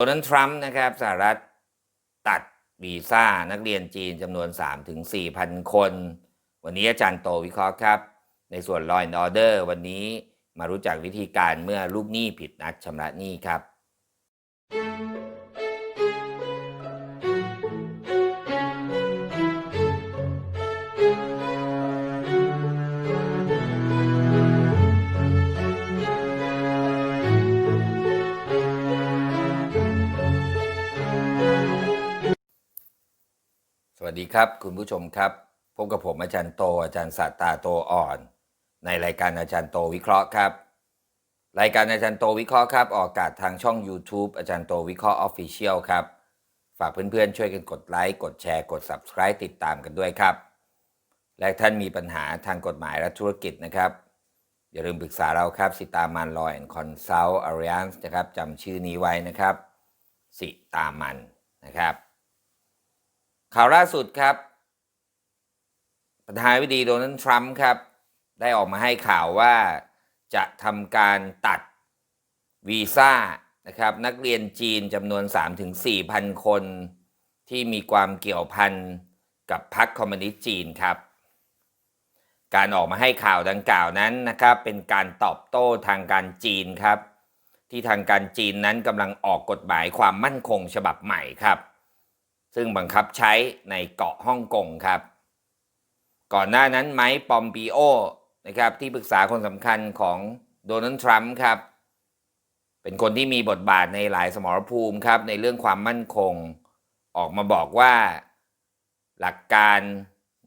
โดนัลด์ทรัมป์นะครับสหรัฐตัดวีซ่านักเรียนจีนจำนวน 3-4,000คน วันนี้อาจารย์โตวิเคราะห์ครับ ในส่วน Law and Order วันนี้มารู้จักวิธีการเมื่อลูกหนี้ผิดนัดชำระหนี้ครับ วัสดีครับ คุณผู้ชมครับ พบกับผมอาจารย์โต อาจารย์สัตตาโตอ่อน ในรายการอาจารย์โตวิเคราะห์ครับ รายการอาจารย์โตวิเคราะห์ครับ ออกอากาศทางช่อง YouTube อาจารย์โตวิเคราะห์ออฟฟิเชียลครับ ฝากเพื่อนๆ ช่วยกันกดไลค์ กดแชร์ กด Subscribe ติดตามกันด้วยครับ และท่านมีปัญหาทางกฎหมายและธุรกิจนะครับ อย่าลืมปรึกษาเราครับสิตามันลอยแอนด์คอนซัลท์อาริอันส์นะครับจำชื่อนี้ไว้นะครับ สิตามันนะครับ ข่าวล่าสุดครับ ประธานาธิบดีโดนัลด์ทรัมป์ครับ ได้ออกมาให้ข่าวว่าจะทำการตัดวีซ่านะครับ นักเรียนจีนจำนวน 3-4,000คน ที่มีความเกี่ยวพันกับพรรคคอมมิวนิสต์จีนครับ การออกมาให้ข่าวดังกล่าวนั้นนะครับ เป็นการตอบโต้ทางการจีนครับ ที่ทางการจีนนั้นกำลังออกกฎหมายความมั่นคงฉบับใหม่ครับ ซึ่งบังคับใช้ในเกาะฮ่องกงครับ ก่อนหน้านั้นไมค์ปอมปิโอนะครับที่ปรึกษาคนสำคัญของโดนัลด์ทรัมป์ครับ เป็นคนที่มีบทบาทในหลายสมรภูมิครับในเรื่องความมั่นคง ออกมาบอกว่าหลักการ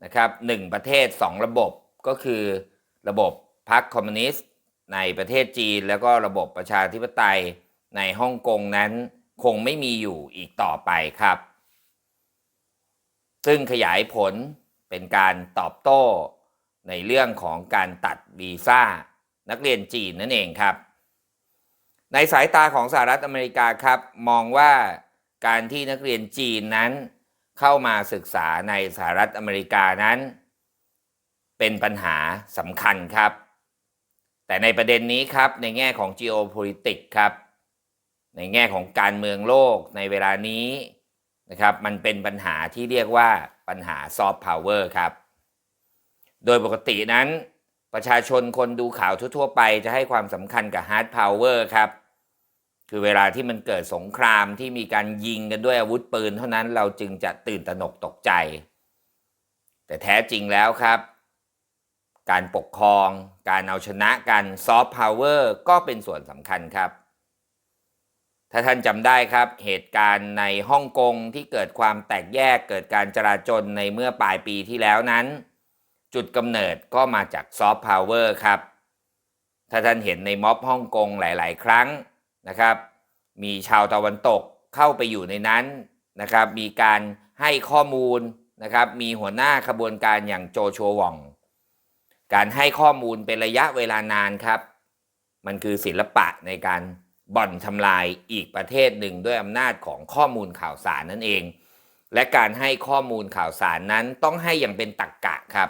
นะครับหนึ่งประเทศสองระบบก็คือระบบพรรคคอมมิวนิสต์ในประเทศจีน แล้วก็ระบบประชาธิปไตยในฮ่องกงนั้นคงไม่มีอยู่อีกต่อไปครับ ซึ่งขยายผลเป็นการตอบโต้ในเรื่องของการตัดวีซ่านักเรียนจีนนั่นเองครับ ในสายตาของสหรัฐอเมริกาครับ มองว่าการที่นักเรียนจีนนั้น เข้ามาศึกษาในสหรัฐอเมริกานั้น เป็นปัญหาสำคัญครับ แต่ในประเด็นนี้ครับในแง่ของ geopolitics ครับ ในแง่ของการเมืองโลกในเวลานี้ นะครับมันเป็นปัญหาที่เรียกว่าปัญหาซอฟต์พาวเวอร์ครับ โดยปกตินั้น ประชาชนคนดูข่าวทั่ว ๆ ไปจะให้ความสำคัญกับฮาร์ดพาวเวอร์ครับ คือเวลาที่มันเกิดสงครามที่มีการยิงกันด้วยอาวุธปืน เท่านั้นเราจึงจะตื่นตระหนกตกใจ แต่แท้จริงแล้วครับ การปกครอง การเอาชนะกันซอฟต์พาวเวอร์ก็เป็นส่วนสำคัญครับ ถ้าท่านจำได้ครับ เหตุการณ์ในฮ่องกงที่เกิดความแตกแยกเกิดการจราจนในเมื่อปลายปีที่แล้วนั้น จุดกำเนิดก็มาจากซอฟต์พาวเวอร์ครับ ถ้าท่านเห็นในม็อบฮ่องกงหลาย ๆ ครั้งนะครับ มีชาวตะวันตกเข้าไปอยู่ในนั้นนะครับ มีการให้ข้อมูลนะครับ มีหัวหน้าขบวนการอย่างโจโชวอง การให้ข้อมูลเป็นระยะเวลานานครับ มันคือศิลปะในการ บ่อนทำลายอีกประเทศหนึ่งด้วยอำนาจของข้อมูลข่าวสารนั่นเอง และการให้ข้อมูลข่าวสารนั้นต้องให้อย่างเป็นตรกกะครับ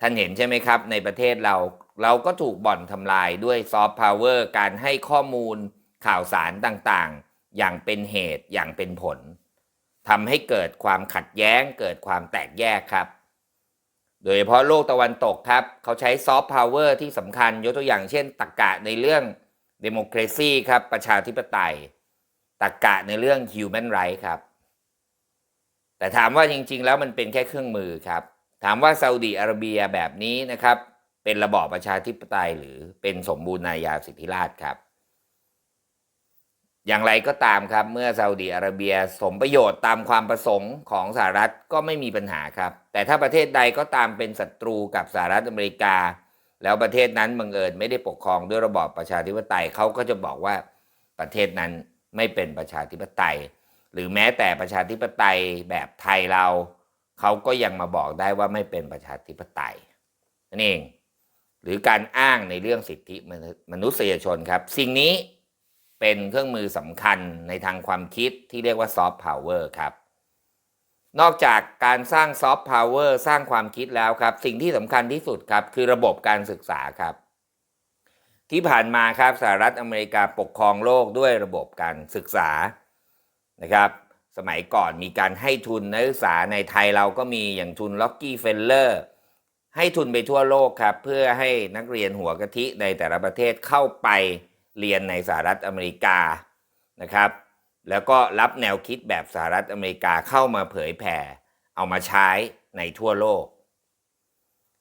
ท่านเห็นใช่ไหมครับ ในประเทศเราเราก็ถูกบ่อนทำลายด้วยซอฟต์พาวเวอร์การให้ข้อมูลข่าวสารต่างๆ อย่างเป็นเหตุอย่างเป็นผลทำให้เกิดความขัดแย้ง เกิดความแตกแยกครับ โดยเฉพาะโลกตะวันตกครับ เขาใช้ซอฟต์พาวเวอร์ที่สำคัญยกตัวอย่างเช่นตรรกะในเรื่อง d e m o c r a c y ครับ ประชาธิปไตยตรรกะในเรื่อง human right ครับ แต่ถามว่าจริง ๆ แล้วมันเป็นแค่เครื่องมือครับ ถามว่าซาอุดีอาระเบียแบบนี้นะครับ เป็นระบอบประชาธิปไตยหรือเป็นสมบูรณาญาสิทธิราชครับ อย่างไรก็ตามครับ เมื่อซาอุดีอาระเบียสมประโยชน์ตามความประสงค์ของสหรัฐก็ไม่มีปัญหาครับ แต่ถ้าประเทศใดก็ตามเป็นศัตรูกับสหรัฐอเมริกา แล้วประเทศนั้นบังเอิญไม่ได้ปกครองด้วยระบอบประชาธิปไตยเขาก็จะบอกว่าประเทศนั้นไม่เป็นประชาธิปไตย หรือแม้แต่ประชาธิปไตยแบบไทยเราเขาก็ยังมาบอกได้ว่าไม่เป็นประชาธิปไตยนั่นเอง หรือการอ้างในเรื่องสิทธิมนุษยชนครับ สิ่งนี้เป็นเครื่องมือสำคัญในทางความคิดที่เรียกว่าซอฟต์พาวเวอร์ครับ นอกจากการสร้างซอฟต์พาวเวอร์สร้างความคิดแล้วครับ สิ่งที่สำคัญที่สุดครับ คือระบบการศึกษาครับ ที่ผ่านมาครับสหรัฐอเมริกาปกครองโลกด้วยระบบการศึกษานะครับ สมัยก่อนมีการให้ทุนนักศึกษาในไทยเราก็มีอย่างทุนล็อกกี้เฟลเลอร์ให้ทุนไปทั่วโลกครับ เพื่อให้นักเรียนหัวกะทิในแต่ละประเทศเข้าไปเรียนในสหรัฐอเมริกานะครับ แล้วก็รับแนวคิดแบบสหรัฐอเมริกาเข้ามาเผยแผ่ เอามาใช้ในทั่วโลก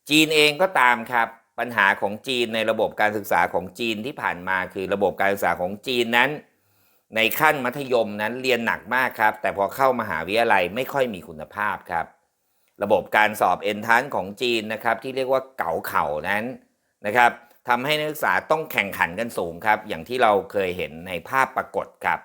จีนเองก็ตามครับ ปัญหาของจีนในระบบการศึกษาของจีนที่ผ่านมาคือระบบการศึกษาของจีนนั้น ในขั้นมัธยมนั้นเรียนหนักมากครับ แต่พอเข้ามหาวิทยาลัยไม่ค่อยมีคุณภาพครับ ระบบการสอบเอนทานของจีนนะครับที่เรียกว่าเก๋าเข่านั้นนะครับทำให้นักศึกษาต้องแข่งขันกันสูงครับ อย่างที่เราเคยเห็นในภาพปรากฏครับ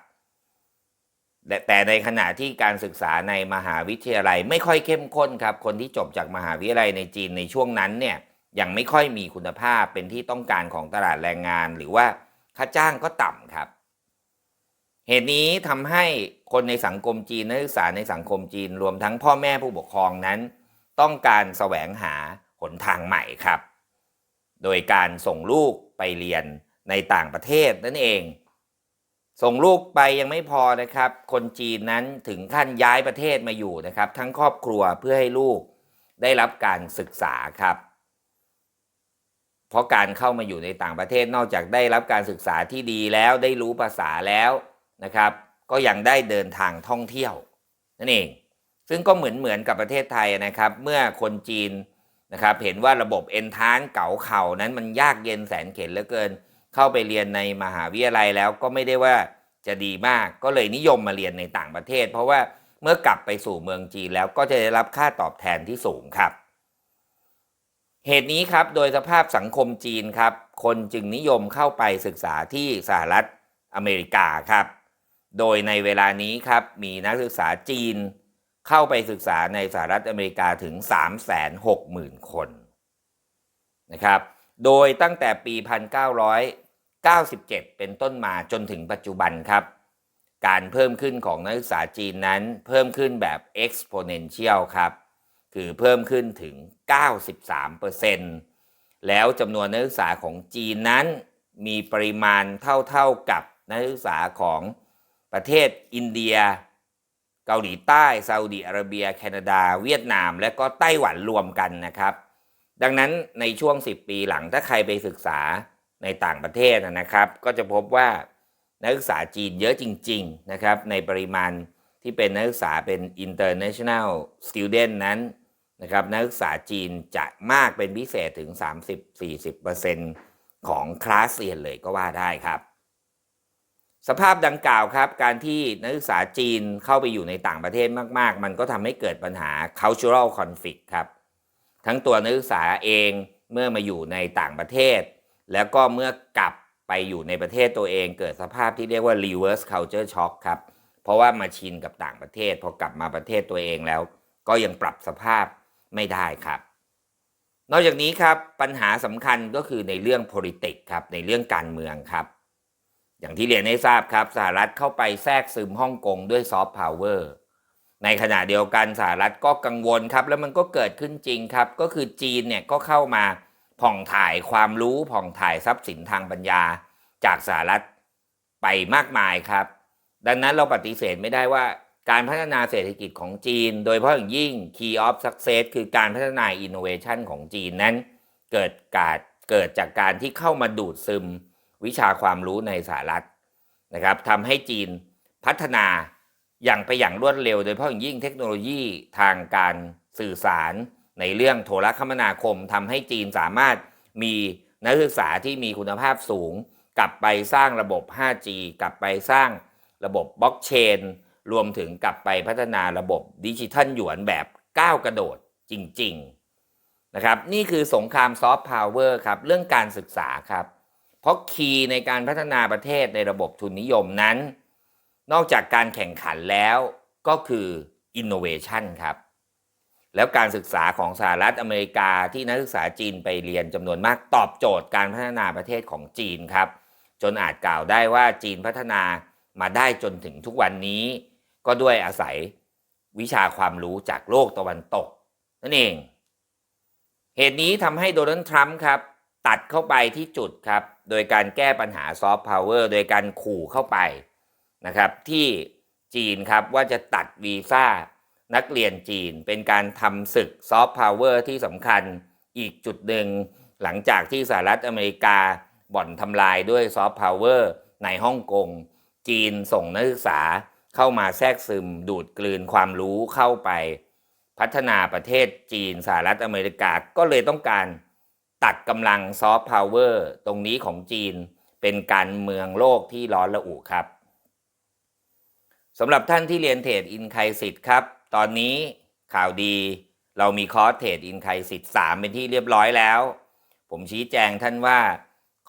แต่ในขณะที่การศึกษาในมหาวิทยาลัยไม่ค่อยเข้มข้นครับ คนที่จบจากมหาวิทยาลัยในจีนในช่วงนั้นเนี่ยยังไม่ค่อยมีคุณภาพเป็นที่ต้องการของตลาดแรงงาน หรือว่าค่าจ้างก็ต่ำครับ เหตุนี้ทำให้คนในสังคมจีนนักศึกษาในสังคมจีนรวมทั้งพ่อแม่ผู้ปกครองนั้น ต้องการแสวงหาหนทางใหม่ครับ โดยการส่งลูกไปเรียนในต่างประเทศนั่นเอง ส่งลูกไปยังไม่พอนะครับ คนจีนนั้นถึงขั้นย้ายประเทศมาอยู่นะครับ ทั้งครอบครัวเพื่อให้ลูกได้รับการศึกษาครับ เพราะการเข้ามาอยู่ในต่างประเทศนอกจากได้รับการศึกษาที่ดีแล้วได้รู้ภาษาแล้วนะครับ ก็ยังได้เดินทางท่องเที่ยวนั่นเองซึ่งก็เหมือนเหมือนกับประเทศไทยนะครับ เมื่อคนจีนนะครับ เห็นว่าระบบเอนทานเก๋าเข่านั้นมันยากเย็นแสนเข็ญเหลือเกิน เข้าไปเรียนในมหาวิทยาลัยแล้วก็ไม่ได้ว่าจะดีมากก็เลยนิยมมาเรียนในต่างประเทศ เพราะว่าเมื่อกลับไปสู่เมืองจีนแล้วก็จะได้รับค่าตอบแทนที่สูงครับ เหตุนี้ครับโดยสภาพสังคมจีนครับ คนจึงนิยมเข้าไปศึกษาที่สหรัฐอเมริกาครับ โดยในเวลานี้ครับมีนักศึกษาจีนเข้าไปศึกษาในสหรัฐอเมริกาถึง 360,000 คนนะครับ โดยตั้งแต่ปี 97 เป็นต้นมาจนถึงปัจจุบันครับ การเพิ่มขึ้นของนักศึกษาจีนนั้นเพิ่มขึ้นแบบ exponential ครับ คือเพิ่มขึ้นถึง 93%แล้วจำนวนนักศึกษาของจีนนั้น มีปริมาณเท่าๆกับนักศึกษาของประเทศอินเดีย เกาหลีใต้ซาอุดิอาระเบีย แคนาดา เวียดนาม และก็ไต้หวันรวมกันนะครับ ดังนั้นในช่วง 10 ปีหลังถ้าใครไปศึกษา ในต่างประเทศนะครับ ก็จะพบว่านักศึกษาจีนเยอะจริง ๆ นะครับ ในปริมาณที่เป็นนักศึกษาเป็น international student นั้นนะครับนักศึกษาจีนจะมากเป็นพิเศษถึง 30-40%ของคลาสเรียนเลยก็ว่าได้ครับ สภาพดังกล่าวครับ การที่นักศึกษาจีนเข้าไปอยู่ในต่างประเทศมากๆ มันก็ทำให้เกิดปัญหา cultural conflict ครับ ทั้งตัวนักศึกษาเองเมื่อมาอยู่ในต่างประเทศ แล้วก็เมื่อกลับไปอยู่ในประเทศตัวเองเกิดสภาพที่เรียกว่า reverse culture shock ครับ เพราะว่ามาชินกับต่างประเทศ พอกลับมาประเทศตัวเองแล้ว ก็ยังปรับสภาพไม่ได้ครับ นอกจากนี้ครับปัญหาสำคัญก็คือในเรื่อง politics ครับในเรื่องการเมืองครับ อย่างที่เรียนให้ทราบครับสหรัฐเข้าไปแทรกซึมฮ่องกงด้วยซอฟต์พาวเวอร์ในขณะเดียวกันสหรัฐก็กังวลครับ แล้วมันก็เกิดขึ้นจริงครับ ก็คือจีนเนี่ยก็เข้ามา ผ่องถ่ายความรู้ผ่องถ่ายทรัพย์สินทางปัญญาจากสหรัฐไปมากมายครับ ดังนั้นเราปฏิเสธไม่ได้ว่าการพัฒนาเศรษฐกิจของจีน โดยเฉพาะอย่างยิ่ง Key of Success คือการพัฒนา Innovation ของจีนนั้น เกิดการเกิดจากการที่เข้ามาดูดซึมวิชาความรู้ในสหรัฐนะครับทำให้จีนพัฒนาอย่างไปอย่างรวดเร็ว โดยเฉพาะอย่างยิ่งเทคโนโลยีทางการสื่อสาร ในเรื่องโทรคมนาคมทำให้จีนสามารถมีนักศึกษาที่มีคุณภาพสูง กลับไปสร้างระบบ 5G กลับไปสร้างระบบบล็อกเชน รวมถึงกลับไปพัฒนาระบบดิจิทัลหยวนแบบก้าวกระโดดจริง ๆ นะครับ นี่คือสงครามซอฟต์พาวเวอร์ครับ เรื่องการศึกษาครับ เพราะคีย์ในการพัฒนาประเทศในระบบทุนนิยมนั้น นอกจากการแข่งขันแล้วก็คือ innovation ครับ แล้วการศึกษาของสหรัฐอเมริกาที่นักศึกษาจีนไปเรียนจำนวนมากตอบโจทย์การพัฒนาประเทศของจีนครับ จนอาจกล่าวได้ว่าจีนพัฒนามาได้จนถึงทุกวันนี้ ก็ด้วยอาศัยวิชาความรู้จากโลกตะวันตก นั่นเอง เหตุนี้ทำให้โดนัลด์ทรัมป์ครับ ตัดเข้าไปที่จุดครับ โดยการแก้ปัญหาซอฟต์พาวเวอร์โดยการขู่เข้าไปนะครับ ที่จีนครับว่าจะตัดวีซ่า นักเรียนจีน เป็นการทำศึกซอฟต์พาวเวอร์ที่สำคัญอีกจุดหนึ่ง หลังจากที่สหรัฐอเมริกาบ่อนทำลายด้วยซอฟต์พาวเวอร์ในฮ่องกง จีนส่งนักศึกษาเข้ามาแทรกซึมดูดกลืนความรู้เข้าไป พัฒนาประเทศจีนสหรัฐอเมริกาก็เลยต้องการตัดกำลังซอฟต์พาวเวอร์ตรงนี้ของจีนเป็นการเมืองโลกที่ร้อนระอุครับสำหรับท่านที่เรียนเทรดอินไคสิตครับ ตอนนี้ข่าวดีเรามีคอร์สเทรดอินไคสิต3เป็นที่เรียบร้อยแล้ว ผมชี้แจงท่านว่า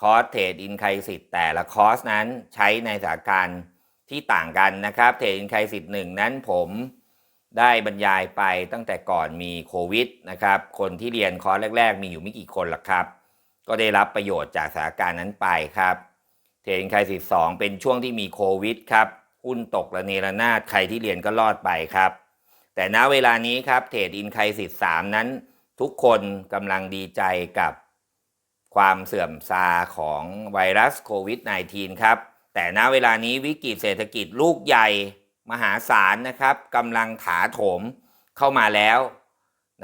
คอร์สเทรดอินไคสิตแต่ละคอร์สนั้นใช้ในสถานการณ์ที่ต่างกันนะครับเทรดอินไคสิตหนึ่งนั้นผมได้บรรยายไปตั้งแต่ก่อนมีโควิดนะครับ คนที่เรียนคอร์สแรก ๆ มีอยู่ไม่กี่คนหรอกครับ ก็ได้รับประโยชน์จากสถานการณ์นั้นไปครับ เทรดอินไคสิตสองเป็นช่วงที่มีโควิดครับหุ้นตกระเนระนาดใครที่เรียนก็รอดไปครับ แต่ณเวลานี้ครับเทรดอินไคสิตสามนั้น ทุกคนกำลังดีใจกับความเสื่อมทราของไวรัสโควิด -19 ครับ แต่ณเวลานี้วิกฤตเศรษฐกิจลูกใหญ่มหาศาลนะครับกำลังถาโถมเข้ามาแล้ว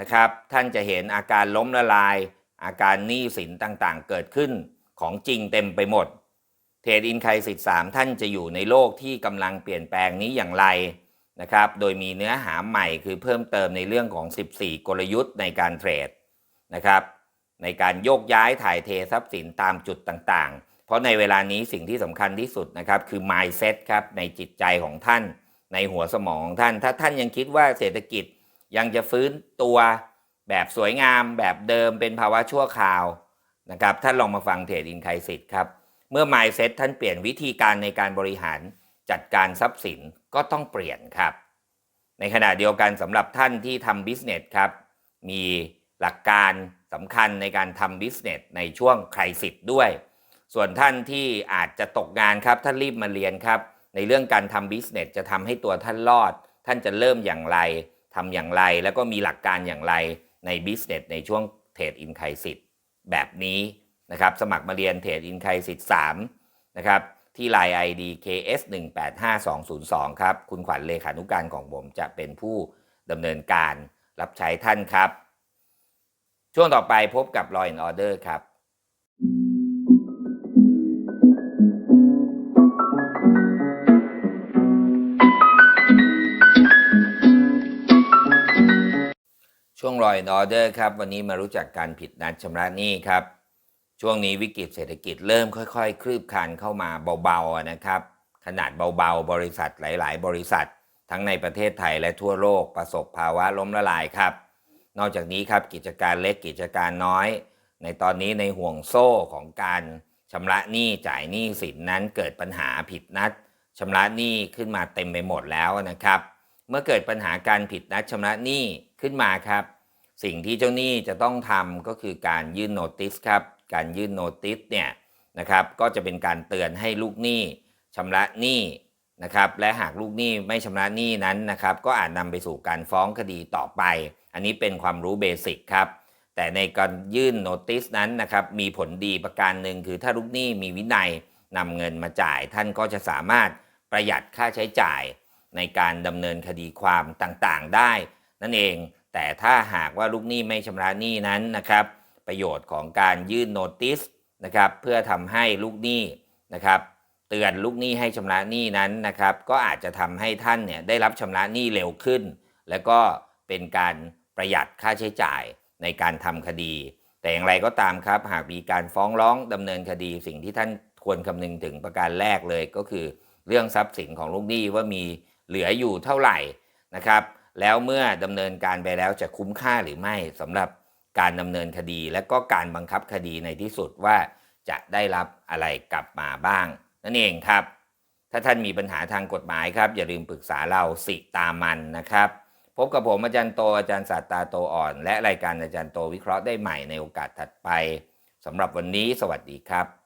นะครับ ท่านจะเห็นอาการล้มละลาย อาการหนี้สินต่างๆ เกิดขึ้นของจริงเต็มไปหมด เทรดอินไคสิตสามท่านจะอยู่ในโลกที่กำลังเปลี่ยนแปลงนี้อย่างไร นะครับ โดยมีเนื้อหาใหม่คือเพิ่มเติมในเรื่องของ 14 กลยุทธ์ในการเทรดนะครับ ในการโยกย้ายถ่ายเททรัพย์สินตามจุดต่างๆ เพราะในเวลานี้สิ่งที่สำคัญที่สุดนะครับคือ mindset ครับในจิตใจของท่าน ในหัวสมองของท่าน ถ้าท่านยังคิดว่าเศรษฐกิจยังจะฟื้นตัวแบบสวยงามแบบเดิมเป็นภาวะชั่วคราวนะครับท่านลองมาฟังเทรดอินไคสิตครับ เมื่อ mindset ท่านเปลี่ยนวิธีการในการบริหาร จัดการทรัพย์สินก็ต้องเปลี่ยนครับ ในขณะเดียวกันสำหรับท่านที่ทำบิสเนสครับมีหลักการสำคัญในการทำบิสเนสในช่วงใครสิทธิ์ด้วย ส่วนท่านที่อาจจะตกงานครับท่านรีบมาเรียนครับ ในเรื่องการทำบิสเนสจะทำให้ตัวท่านรอด ท่านจะเริ่มอย่างไรทำอย่างไร แล้วก็มีหลักการอย่างไรในบิสเนสในช่วงเทรดอินไคสิทธิ์แบบนี้นะครับ สมัครมาเรียนเทรดอินไคสิทธิ์3นะครับ ที่ Line ID KS 1 8 5 2 0 2ครับ คุณขวัญเลขานุการของผมจะเป็นผู้ดำเนินการรับใช้ท่านครับ ช่วงต่อไปพบกับ Law and Order ครับช่วง Law and Order ครับ วันนี้มารู้จักการผิดนัดชำระหนี้ครับ ช่วงนี้วิกฤตเศรษฐกิจเริ่มค่อยๆ คลืบคลานเข้ามาเบาๆนะครับ ขนาดเบาๆ บริษัทหลาย ๆ บริษัท ทั้งในประเทศไทยและทั่วโลกประสบภาวะล้มละลายครับ นอกจากนี้ครับกิจการเล็กกิจการน้อย ในตอนนี้ในห่วงโซ่ของการชำระหนี้จ่ายหนี้สินนั้นเกิดปัญหาผิดนัดชำระหนี้ขึ้นมาเต็มไปหมดแล้วนะครับ เมื่อเกิดปัญหาการผิดนัดชำระหนี้ขึ้นมาครับ สิ่งที่เจ้าหนี้จะต้องทำก็คือการยื่นโนติสครับ การยื่นโนติสเนี่ยนะครับก็จะเป็นการเตือนให้ลูกหนี้ชำระหนี้นะครับและหากลูกหนี้ไม่ชำระหนี้นั้นนะครับก็อาจนำไปสู่การฟ้องคดีต่อไป อันนี้เป็นความรู้เบสิกครับแต่ในการยื่นโนติสนั้นนะครับมีผลดีประการหนึ่งคือถ้าลูกหนี้มีวินัยนำเงินมาจ่าย ท่านก็จะสามารถประหยัดค่าใช้จ่ายในการดำเนินคดีความต่างๆได้ นั่นเองแต่ถ้าหากว่าลูกหนี้ไม่ชำระหนี้นั้นนะครับ ประโยชน์ของการยื่นโนติสนะครับเพื่อทำให้ลูกหนี้นะครับเตือนลูกหนี้ให้ชำระหนี้นั้นนะครับ ก็อาจจะทำให้ท่านเนี่ยได้รับชำระหนี้เร็วขึ้น และก็เป็นการประหยัดค่าใช้จ่ายในการทำคดี แต่อย่างไรก็ตามครับ หากมีการฟ้องร้องดำเนินคดี สิ่งที่ท่านควรคำนึงถึงประการแรกเลยก็คือ เรื่องทรัพย์สินของลูกหนี้ว่ามีเหลืออยู่เท่าไหร่นะครับ แล้วเมื่อดำเนินการไปแล้วจะคุ้มค่าหรือไม่สำหรับ การดำเนินคดีและก็การบังคับคดีในที่สุดว่าจะได้รับอะไรกลับมาบ้าง นั่นเองครับ ถ้าท่านมีปัญหาทางกฎหมายครับ อย่าลืมปรึกษาเราสิตามันนะครับ พบกับผมอาจารย์โตอาจารย์ศาสตาโตอ่อน และรายการอาจารย์โตวิเคราะห์ได้ใหม่ในโอกาสถัดไปสำหรับวันนี้สวัสดีครับ